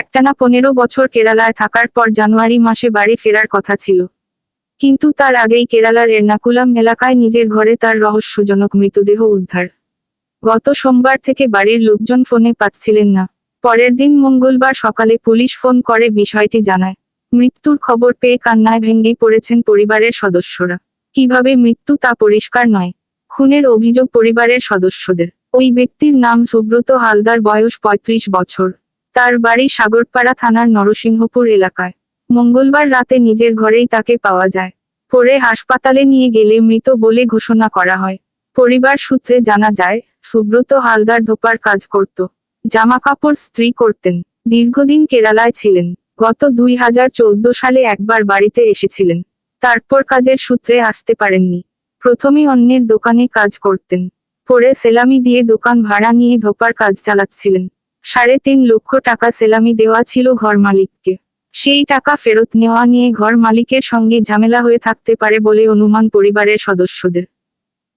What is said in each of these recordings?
একটানা পনেরো বছর কেরালায় থাকার পর জানুয়ারি মাসে বাড়ি ফেরার কথা ছিল। কিন্তু তার আগেই কেরালার এর্নাকুলাম এলাকায় নিজের ঘরে তার রহস্যজনক মৃতদেহ উদ্ধার। গত সোমবার থেকে বাড়ির লোকজন ফোনে পাচ্ছিলেন না। পরের দিন মঙ্গলবার সকালে পুলিশ ফোন করে বিষয়টি জানায়। মৃত্যুর খবর পেয়ে কান্নায় ভেঙে পড়েছেন পরিবারের সদস্যরা। কীভাবে মৃত্যু তা পরিষ্কার নয়। খুনের অভিযোগ পরিবারের সদস্যদের। ওই ব্যক্তির নাম সুব্রত হালদার, বয়স পঁয়ত্রিশ বছর। তার বাড়ি সাগরপাড়া থানার নরসিংহপুর এলাকায়। মঙ্গলবার রাতে নিজের ঘরেই তাকে পাওয়া যায়। পরে হাসপাতালে নিয়ে গেলে মৃত বলে ঘোষণা করা হয়। পরিবার সূত্রে জানা যায়, সুব্রত হালদার ধোপার কাজ করত। জামা কাপড় স্ত্রী করতেন। দীর্ঘদিন কেরালায় ছিলেন। গত দুই হাজার চৌদ্দ সালে একবার বাড়িতে এসেছিলেন। তারপর কাজের সূত্রে আসতে পারেননি। প্রথমে অন্যের দোকানে কাজ করতেন। পরে সেলামি দিয়ে দোকান ভাড়া নিয়ে ধোপার কাজ চালাচ্ছিলেন। সাড়ে তিন লক্ষ টাকা সেলামি দেওয়া ছিল ঘর মালিককে। সেই টাকা ফেরত নেওয়া নিয়ে ঘর মালিকের সঙ্গে ঝামেলা হয়ে থাকতে পারে বলে অনুমান পরিবারের সদস্যদের।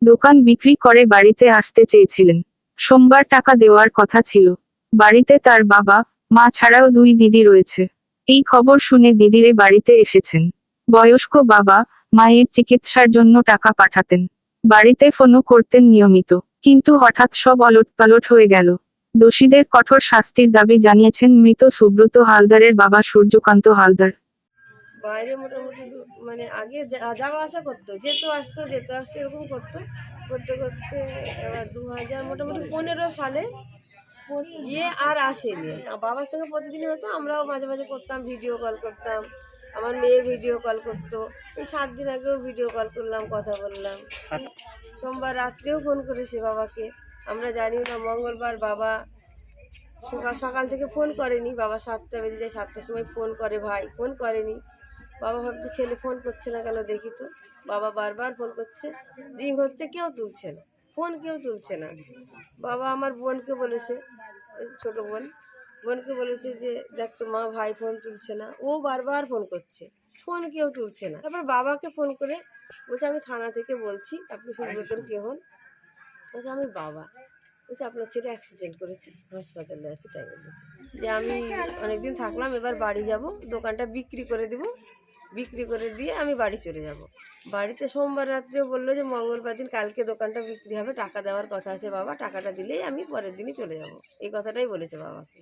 দোকান বিক্রি করে বাড়িতে আসতে চেয়েছিলেন। সোমবার টাকা দেওয়ার কথা ছিল। বাড়িতে তার বাবা, মা ছাড়াও দুই দিদি রয়েছে। এই খবর শুনে দিদিরে বাড়িতে এসেছেন। বয়স্ক বাবা, মায়ের চিকিৎসার জন্য টাকা পাঠাতেন। বাড়িতে ফোনও করতেন নিয়মিত। কিন্তু হঠাৎ সব অলটপালট হয়ে গেল। দোষীদের কঠোর শাস্তির দাবি জানিয়েছেন মৃত সুব্রত হালদারের বাবা সূর্যকান্ত হালদার। বাইরে মোটামুটি মানে আগে যা- যাওয়া আসা করতো যেত আসতো যেত আসতো এরকম করতো। করতে করতে এবার দু হাজার মোটামুটি পনেরো সালে গিয়ে আর আসেনি। বাবার সঙ্গে প্রতিদিনই হতো আমরাও মাঝে মাঝে করতাম ভিডিও কল করতাম। আমার মেয়ে ভিডিও কল করতো। এই সাত দিন আগেও ভিডিও কল করলাম কথা বললাম। সোমবার রাত্রেও ফোন করেছে বাবাকে। আমরা জানি না, মঙ্গলবার বাবা সকাল সকাল থেকে ফোন করেনি। বাবা সাতটা বেজে যায়, সাতটার সময় ফোন করে ভাই, ফোন করেনি। বাবা ভাবছে ছেলে ফোন করছে না কেন দেখি তো। বাবা বারবার ফোন করছে, রিং হচ্ছে, কেউ তুলছে না। ফোন কেউ তুলছে না। বাবা আমার বোনকে বলেছে ছোট বোন, বোনকে বলেছে যে, দেখ তো মা ভাই ফোন তুলছে না। ও বারবার ফোন করছে, ফোন কেউ তুলছে না। তারপর বাবাকে ফোন করে বলছে, আমি থানা থেকে বলছি, আপনি সুব্রতর কে হন? বলছে, আমি বাবা। বলছে, আপনার ছেলে অ্যাক্সিডেন্ট করেছে, হাসপাতালে আছে, তাই বলেছে। যে আমি অনেকদিন থাকলাম, এবার বাড়ি যাব, দোকানটা বিক্রি করে দেবো। বিক্রি করে দিয়ে আমি বাড়ি চলে যাব। বাড়িতে সোমবার রাত্রেও বলল যে, মঙ্গলবার দিন কালকে দোকানটা বিক্রি হবে, টাকা দেওয়ার কথা আছে বাবা, টাকাটা দিলেই আমি পরের দিনই চলে যাব। এই কথাটাই বলেছে বাবাকে।